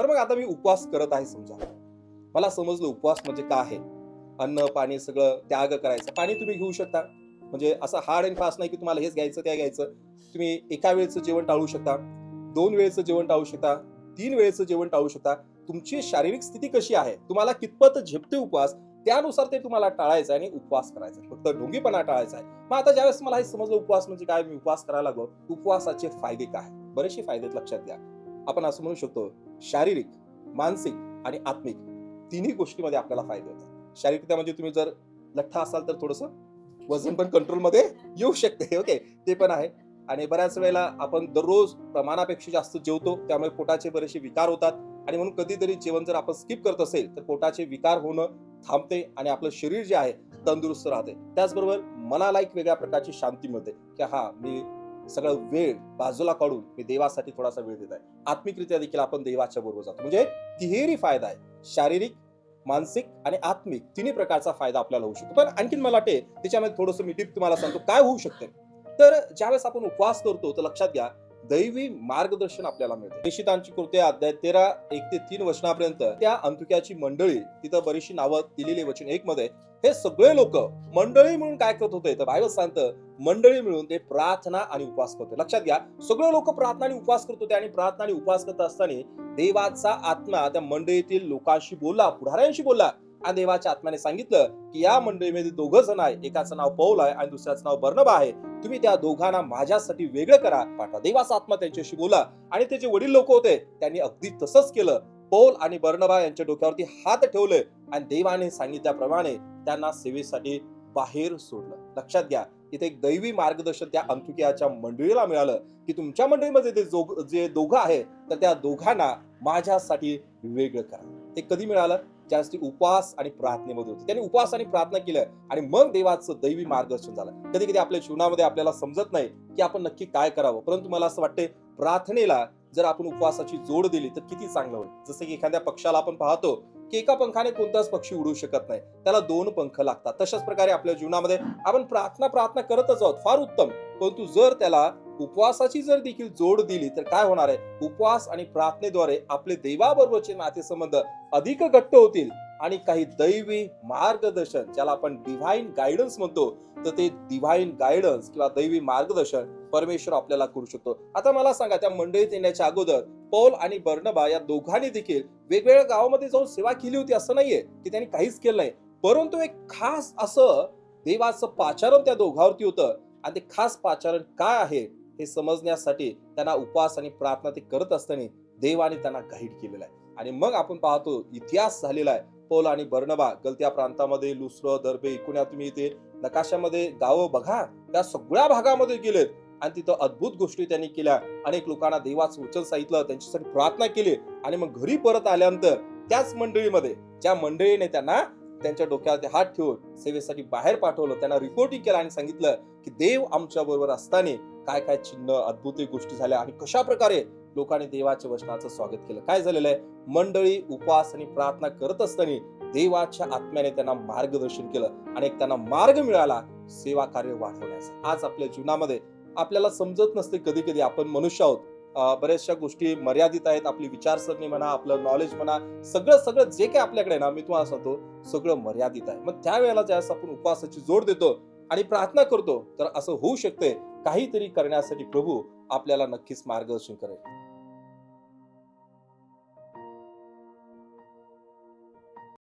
बरं मग आता मी उपवास करत आहे समजा. मला समजलं उपवास म्हणजे काय आहे? अन्न पाणी सगळं त्याग करायचं. पाणी तुम्ही घेऊ शकता. म्हणजे असं हार्ड अँड फास्ट नाही की तुम्हाला हेच घ्यायचं त्या घ्यायचं. तुम्ही एका वेळेचं जेवण टाळू शकता दोन वेळेचं जेवण टाळू शकता तीन वेळेचं जेवण टाळू शकता. तुमची शारीरिक स्थिती कशी आहे? तुम्हाला कितपत झेपते उपवास? त्यानुसार ते तुम्हाला टाळायचं आहे आणि उपवास करायचा. फक्त ढोंगीपणा टाळायचा आहे. मग आता ज्यावेळेस मला हे समजलं उपवास म्हणजे काय? मी उपवास करायला लागलो. उपवासाचे फायदे काय? बरेचसे फायदे आहेत, लक्षात घ्या. आपण असं म्हणू शकतो शारीरिक मानसिक आणि आत्मिक तिन्ही गोष्टीमध्ये आपल्याला फायदे होतात. शारीरिकता म्हणजे तुम्ही जर लठ्ठा असाल तर थोडंसं वजन पण कंट्रोलमध्ये येऊ शकते ओके ते पण आहे. आणि बऱ्याच वेळेला आपण दररोज प्रमाणापेक्षा जास्त जेवतो त्यामुळे पोटाचे बरेचसे विकार होतात. आणि म्हणून कधीतरी जेवण जर आपण स्किप करत असेल तर पोटाचे विकार होणं थांबते आणि आपलं शरीर जे आहे तंदुरुस्त राहते. त्याचबरोबर मनाला एक वेगळ्या प्रकारची शांती मिळते की हा मी सगळं वेळ बाजूला काढून मी देवासाठी थोडासा वेळ देत आहे. आत्मिकरित्या देखील आपण देवाच्या बरोबर जातो. म्हणजे तिहेरी फायदा आहे. शारीरिक मानसिक आणि आत्मिक तिन्ही प्रकारचा फायदा आपल्याला होऊ शकतो. पण आणखीन मला वाटते त्याच्यामध्ये थोडंसं मी टिप तुम्हाला सांगतो. काय होऊ शकते? तर ज्यावेळेस आपण उपवास करतो तर लक्षात घ्या दैवी मार्गदर्शन आपल्याला मिळते. निशितांची कृती अध्याय तेरा एक ते तीन वचनापर्यंत. त्या अंतुक्याची मंडळी तिथं बरीचशी नावं दिलेली वचन एक मध्ये हे सगळे लोक मंडळी म्हणून काय करत होते? तर बायबल सांगतं मंडळी मिळून ते प्रार्थना आणि उपवास करतो. लक्षात घ्या सगळे लोक प्रार्थना आणि उपवास करत होते आणि प्रार्थना आणि उपवास करत असताना देवाचा आत्मा त्या मंडळीतील लोकांशी बोलला पुढाऱ्यांशी बोलला. आणि देवाच्या आत्म्याने सांगितलं की या मंडळीमध्ये दोघं जण आहे. एकाचं नाव पौल आहे आणि दुसऱ्याचं नाव बर्नबा आहे. तुम्ही त्या दोघांना माझ्यासाठी वेगळं करा. पाठवा. देवाचा आत्मा त्यांच्याशी बोला. आणि ते जे वडील लोक होते त्यांनी अगदी तसंच केलं. पौल आणि बर्नबा यांच्या डोक्यावरती हात ठेवले आणि देवाने सांगितल्याप्रमाणे त्यांना सेवेसाठी बाहेर सोडलं. लक्षात घ्या इथे एक दैवी मार्गदर्शन त्या अंतुकियाच्या मंडळीला मिळालं की तुमच्या मंडळीमध्ये ते जो जे दोघं आहे तर त्या दोघांना माझ्यासाठी वेगळं करा. ते कधी मिळालं? ज्यासाठी उपवास आणि प्रार्थनेमध्ये होते. त्यांनी उपवास आणि प्रार्थना केलं आणि मग देवाचं दैवी मार्गदर्शन झालं. कधी कधी आपल्या जीवनामध्ये आपल्याला समजत नाही की आपण नक्की काय करावं. परंतु मला असं वाटते प्रार्थनेला जर आपण उपवासाची जोड दिली तर किती चांगलं होईल. जसं की एखाद्या पक्षाला आपण पाहतो की एका पंखाने कोणताच पक्षी उडू शकत नाही. त्याला दोन पंख लागतात. तशाच प्रकारे आपल्या जीवनामध्ये आपण प्रार्थना प्रार्थना करतच आहोत. फार उत्तम. परंतु जर त्याला उपवासाची जर देखील जोड दिली तर काय होणार आहे? उपवास आणि प्रार्थनेद्वारे आपले देवाबरोबरचे नातेसंबंध अधिक घट्ट होतील आणि काही दैवी मार्गदर्शन ज्याला आपण डिव्हाइन गायडन्स म्हणतो तर ते डिव्हाइन गायडन्स किंवा दैवी मार्गदर्शन परमेश्वर आपल्याला करू शकतो. आता मला सांगा त्या मंडळीत येण्याच्या अगोदर पौल आणि बर्नबा या दोघांनी देखील वेगवेगळ्या गावामध्ये जाऊन सेवा केली होती असं नाहीये? की त्यांनी काहीच केलं नाही? परंतु एक खास असं देवाचं पाचारण त्या दोघांवरती होतं. आणि ते खास पाचारण काय आहे? हे समजण्यासाठी त्यांना उपवास आणि प्रार्थना ते करत असताना देवाने त्यांना गाईड केलेलं आहे. आणि मग आपण पाहतो इतिहास झालेला आहे. पोल आणि बर्णबा गलत्या प्रांतामध्ये लुसर दर्बे इकुण्या तुम्ही इथे नकाशामध्ये गावं बघा. त्या सगळ्या भागामध्ये गेलेत. आणि तिथं अद्भुत गोष्टी त्यांनी केल्या. अनेक लोकांना देवाचं वचन सांगितलं त्यांच्यासाठी प्रार्थना केली. आणि मग घरी परत आल्यानंतर त्याच मंडळीमध्ये ज्या मंडळीने त्यांना त्यांच्या डोक्यावर हात ठेवून सेवेसाठी बाहेर पाठवलं त्यांना रिपोर्टिंग केलं आणि सांगितलं की देव आमच्या बरोबर असताना काय काय चिन्ह अद्भुत गोष्टी झाल्या आणि कशा प्रकारे लोकांनी देवाच्या वचनाचं स्वागत केलं? काय झालेलं आहे? मंडळी उपवास आणि प्रार्थना करत असताना देवाच्या आत्म्याने त्यांना मार्गदर्शन केलं आणि एक त्यांना मार्ग मिळाला सेवा कार्य वाढवण्याचा. आज आपल्या जीवनामध्ये आपल्याला समजत नसते कधी कधी आपण मनुष्य आहोत. बऱ्याचशा गोष्टी मर्यादित आहेत आपली विचारसरणी म्हणा आपलं नॉलेज म्हणा सगळं सगळं जे काही आपल्याकडे ना मी तुम्हाला सांगतो सगळं मर्यादित आहे. मग त्यावेळेला ज्यावेळेस आपण उपवासाची जोड देतो आणि प्रार्थना करतो तर असं होऊ शकते काहीतरी करण्यासाठी प्रभू आपल्याला नक्कीच मार्गदर्शन करेल.